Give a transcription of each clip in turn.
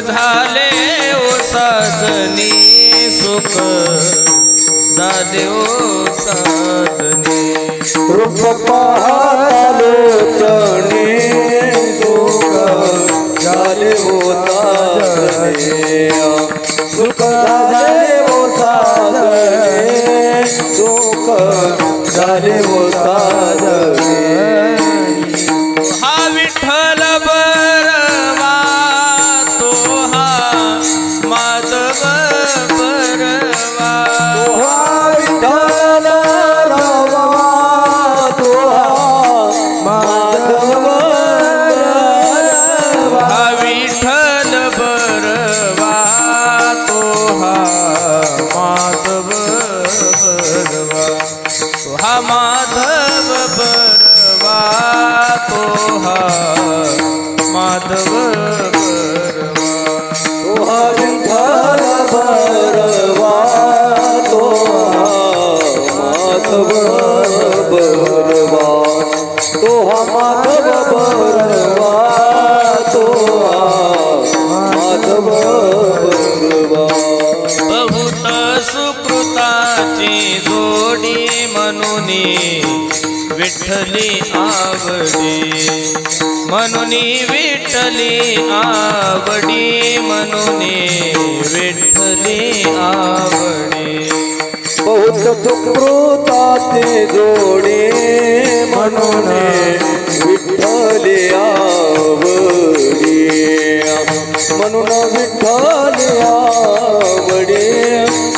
झाले ओ साजनी सुख. झाले ओ साजनी. रूप पाहलो माधव बरवा तो माधव बरवा तुहा विठ्ठल बरवा तुहा माधव बरवा विठ्ठली आवडी. म्हणून विठ्ठली आवडी म्हणून विठ्ठली आवडी. बहुत सुकृताचे जोडे म्हणून विठ्ठले आवडी. म्हणून विठ्ठले आवडी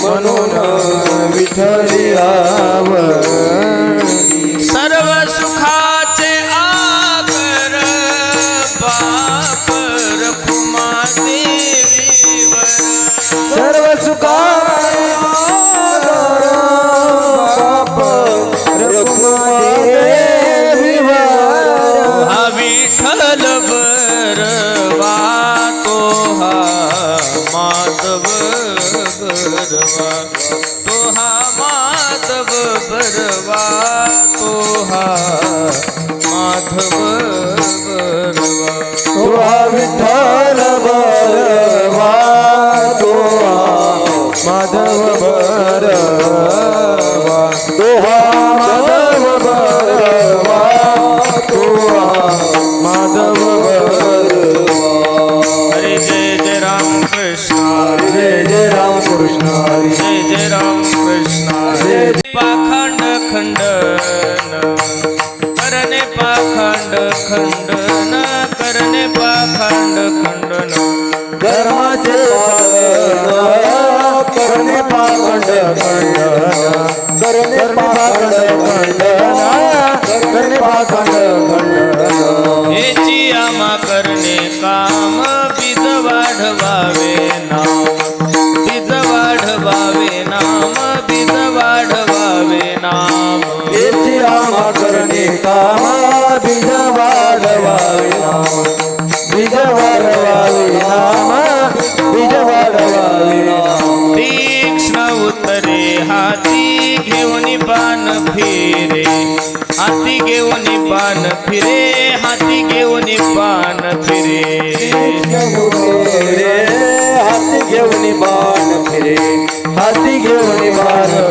म्हणून विठ्ठले आवडी. कामा बीज वाढवावे नाम बीज वाढवावे नाम बीज वाढवावे नाम तीक्ष्ण उतरे हाती घेऊन बाण फिरे हाती घेऊन बाण फिरे हाती घेऊन बाण फिरे। हाती घेऊन बाण फिरे हाती घेऊन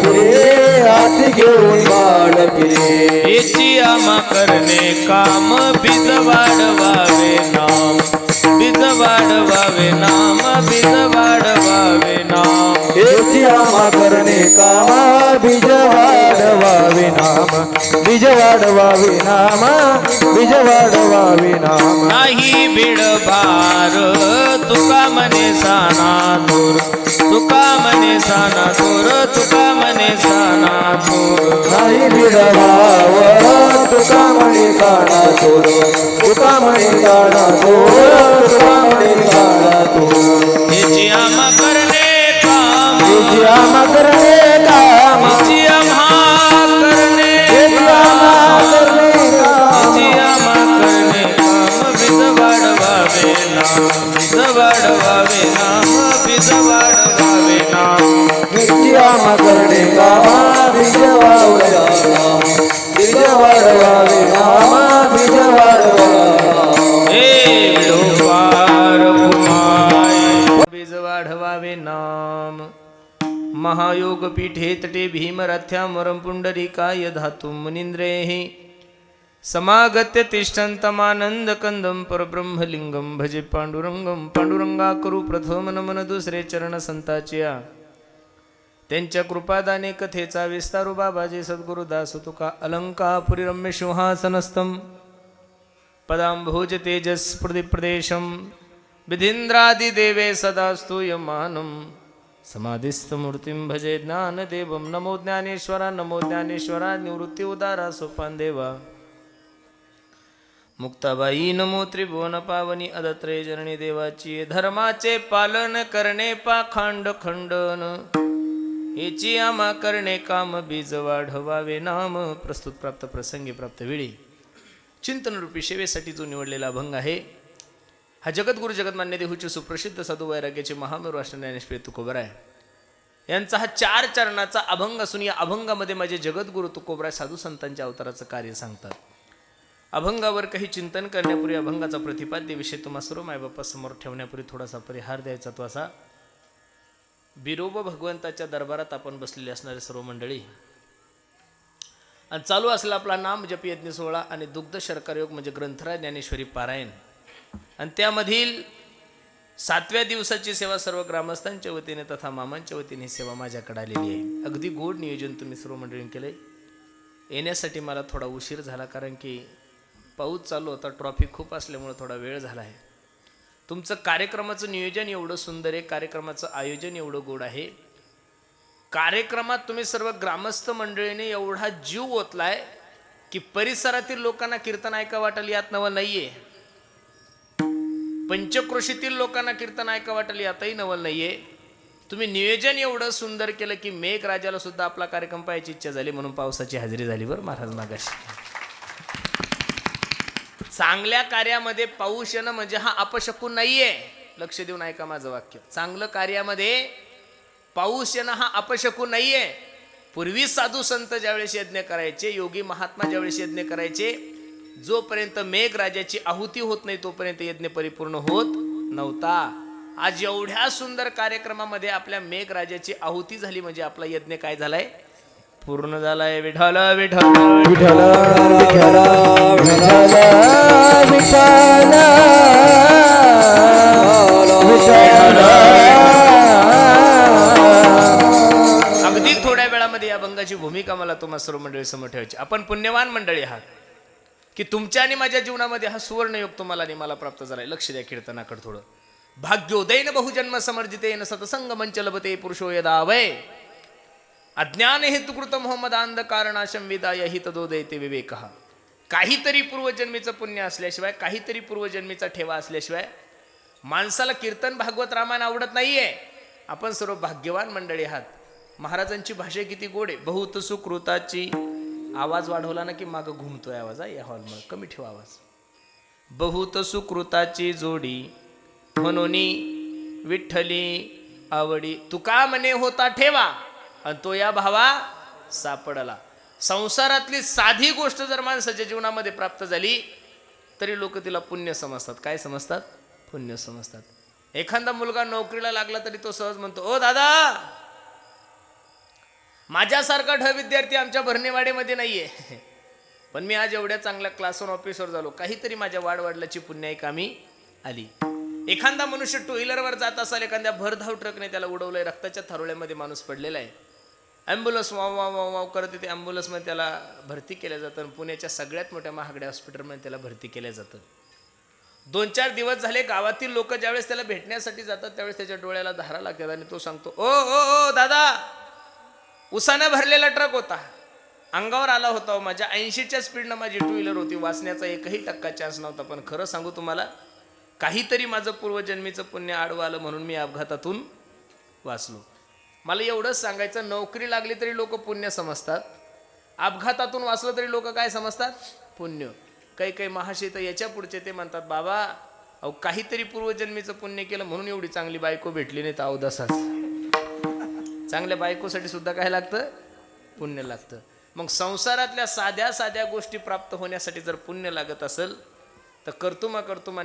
फिरे हाती घेऊन फिरे याची आमा करणे काम बीज वाढवावे नाम. बीज वाढवावे नाम बीज वाढवावे नाम. याची आमा करणे कामा बीज वाढवावे नाम. बीज वाढवावे नाम बीज वाढवावे नाम. नाही बीड भार तुका मने साना मने साना थोर तुका मने साना थोर नाही बिडभाव तुका म्हणे काढा तोर तुका म्हणे काढा तोर तुका म्हणे काढा तोर याची आमा करणे काम. तुझी आमा करणे काम. याची योगपीठे तटे भीमरथ्यामरं पुण्डरीकाय धातुं मुनीन्द्रेः समागत्य तिष्ठन्तमानन्दकन्दं परब्रह्मलिङ्गं भजे पांडुरंगं पांडुरंगा करू प्रथम नमन दुसरे चरण संताचिया। त्यांच्या कृपादाने कथेचा विस्तारू बाबाजी सद्गुरुदास तुका अलंकापुरी रम्य सिंहासनस्थम। पदांभोज तेजस प्रदेशम। विधींद्रादिदेवे सदा स्तूयमानं समाधिस्थमूर्तिं भजे ज्ञानदेवं। नमो ज्ञानेश्वरा नमो ज्ञानेश्वरा निवृत्ती उदारा सोपान देवा। मुक्ताबाई नमो त्रिभुवन पावनी अदत्रे जननी देवाची धर्माचे पालन करणे पाखांड खंडन। हेची आमा करणे काम बीज वाढवावे नाम प्रस्तुत प्राप्त प्रसंगी प्राप्त वेळी। चिंतनरूपी सेवेसाठी जो निवडलेला अभंग आहे हा जगद्गुरु जगन्मान्य देहूचे सुप्रसिद्ध साधू वैराग्याचे महामेरू अष्टज्ञानेश्वरी ज्ञानेश्वर तुकोबर आहे. यांचा हा चार चरणाचा अभंग असून या अभंगामध्ये माझे जगद्गुरु तुकोबराय साधू संतांच्या अवताराचं कार्य सांगतात. अभंगावर काही चिंतन करण्यापूर्वी अभंगाचा प्रतिपाद्य विषय तुम्हा सर्व मायबापासमोर ठेवण्यापूर्वी थोडासा परिहार द्यायचा तो असा. बिरोब भगवंताच्या दरबारात आपण बसलेले असणारे सर्व मंडळी आणि चालू असला आपला नाम जप यज्ञ सोहळा आणि दुग्ध शर्करयोग म्हणजे ग्रंथराज ज्ञानेश्वरी पारायण. आणि त्यामधील सातव्या दिवसाची सेवा सर्व ग्रामस्थांच्या वतीने तथा मामांच्या वतीने ही सेवा माझ्याकडे आलेली आहे. अगदी गोड नियोजन तुम्ही सर्व केलं आहे येण्यासाठी मला थोडा उशीर झाला कारण की पाऊस चालू होता ट्रॉफिक खूप असल्यामुळे थोडा वेळ झाला आहे. तुमचं कार्यक्रमाचं नियोजन एवढं सुंदर आहे कार्यक्रमाचं आयोजन एवढं गोड आहे. कार्यक्रमात तुम्ही सर्व ग्रामस्थ मंडळीने एवढा जीव ओतलाय की परिसरातील लोकांना कीर्तन ऐका वाटेल यात नवं आहे पंचक्रोशीतील लोकांना कीर्तन ऐका वाटली आताही नवल नाहीये. तुम्ही नियोजन एवढं सुंदर केलं की मेघ राजाला सुद्धा आपला कार्यक्रम पाहायची इच्छा झाली म्हणून पावसाची हजेरी झाली बरं महाराज मागाशी. चांगल्या कार्यामध्ये पाऊस येणं म्हणजे हा अपशकून नाहीये. लक्ष देऊन ऐका माझं वाक्य. चांगलं कार्यामध्ये पाऊस येणं हा अपशकून नाहीये. पूर्वी साधू संत ज्यावेळेस यज्ञ करायचे योगी महात्मा ज्यावेळेस यज्ञ करायचे जोपर्यंत मेघ राजाची आहुती होत नाही तोपर्यंत यज्ञ परिपूर्ण होत नव्हता. आज एवढ्या सुंदर कार्यक्रमामध्ये आपल्या मेघ राजाची आहुती झाली म्हणजे आपला यज्ञ काय झालाय? पूर्ण झालाय. विठाल विठाल विठाल विठाल विठाल विठाल अगदी थोड्या वेळामध्ये या भंगाची भूमिका मला तुम्हा सर्व मंडळी समोर ठेवायची. आपण पुण्यवान मंडळी आहात. की तुमच्या आणि माझ्या जीवनामध्ये हा सुवर्णयोग तुम्हाला आणि मला प्राप्त झालाय. लक्ष द्या कीर्तनाकडे थोडं. भाग्योदयन बहुजन्म समर्जितेन सतसंग मंच लभते पुरुषो यदा वय अज्ञान हेतुकृत मोहम्मद अंधकारणाशम विदाय हि तदोदयते विवेक. काहीतरी पूर्वजन्मीचं पुण्य असल्याशिवाय काहीतरी पूर्वजन्मीचा ठेवा असल्याशिवाय माणसाला कीर्तन भागवत रामायण आवडत नाहीये. आपण सर्व भाग्यवान मंडळी आहात. महाराजांची भाषा किती गोड आहे. बहुत सुकृताची आवाज वाढवला ना की मागं घुमतोय आवाज या हॉलमध्ये कमी ठेवा आवाज. बहुत सुकृताची जोडी म्हणून विठ्ठली आवडी. तुका म्हणे होता ठेवा आणि तो या भावा सापडला. संसारातली साधी गोष्ट जर माणसाच्या जीवनामध्ये प्राप्त झाली तरी लोक तिला पुण्य समजतात. काय समजतात? पुण्य समजतात. एखादा मुलगा नोकरीला लागला तरी तो सहज म्हणतो ओ दादा माझ्यासारखा ढ विद्यार्थी आमच्या भरणेवाडीमध्ये आहे पण मी आज एवढ्या चांगल्या क्लासवर ऑफिसवर झालो. काहीतरी माझ्या वाडवडिलाची पुण्याई कामी आली. एखादा मनुष्य टू व्हीलरवर जात असाल एखाद्या भरधाव ट्रकने त्याला उडवलंय रक्ताच्या थारोळ्यामध्ये माणूस पडलेला आहे. ॲम्ब्युलन्स वाव वाव वाव वाव करत येते. ॲम्ब्युलन्समध्ये त्याला भरती केलं जातं आणि पुण्याच्या सगळ्यात मोठ्या महागड्या हॉस्पिटलमध्ये त्याला भरती केलं जातं. दोन चार दिवस झाले गावातील लोक ज्यावेळेस त्याला भेटण्यासाठी जातात त्यावेळेस त्याच्या डोळ्याला धारा लागतात आणि तो सांगतो ओ ओ ओ दादा उसानं भरलेला ट्रक होता. अंगावर आला होता हो माझ्या ऐंशीच्या स्पीडनं माझी टू व्हीलर होती. वाचण्याचा एकही टक्का चान्स नव्हता. पण खरं सांगू तुम्हाला काहीतरी माझं पूर्वजन्मीचं पुण्य आडवं आलं म्हणून मी अपघातातून वाचलो. मला एवढंच सांगायचं नोकरी लागली तरी लोक पुण्य समजतात. अपघातातून वाचलं तरी लोक काय समजतात? पुण्य. काही काही महाशय तर याच्या पुढचे ते म्हणतात बाबा अहो काहीतरी पूर्वजन्मीचं पुण्य केलं म्हणून एवढी चांगली बायको भेटली नाही तर अवदासाच चांगल्या बायकोसाठी सुद्धा काय लागतं? पुण्य लागतं. मग संसारातल्या साध्या साध्या गोष्टी प्राप्त होण्यासाठी जर पुण्य लागत असेल तर कर्तुमा कर्तुमा